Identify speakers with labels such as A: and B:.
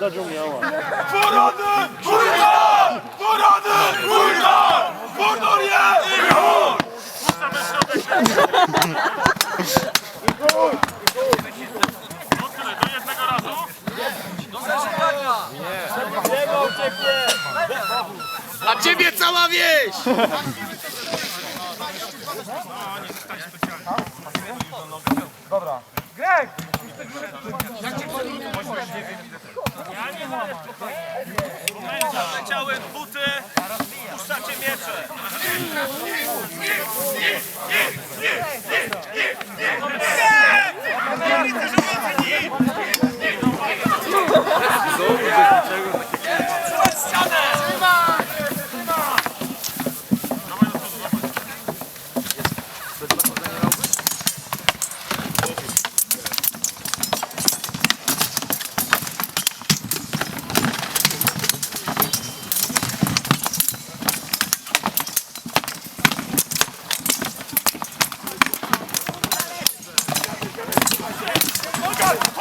A: Gadżu miała. Porady! Kurwa! Porady! Kurwa! Mordor je! I chuj! Puszczamy środek! I chuj! No tyle, do jednego Nie! Nie ucieknie! A ciebie cała wieś! Dobra. Greg! Jak cię Momencie, leciały buty, puszczacie miecze. Go!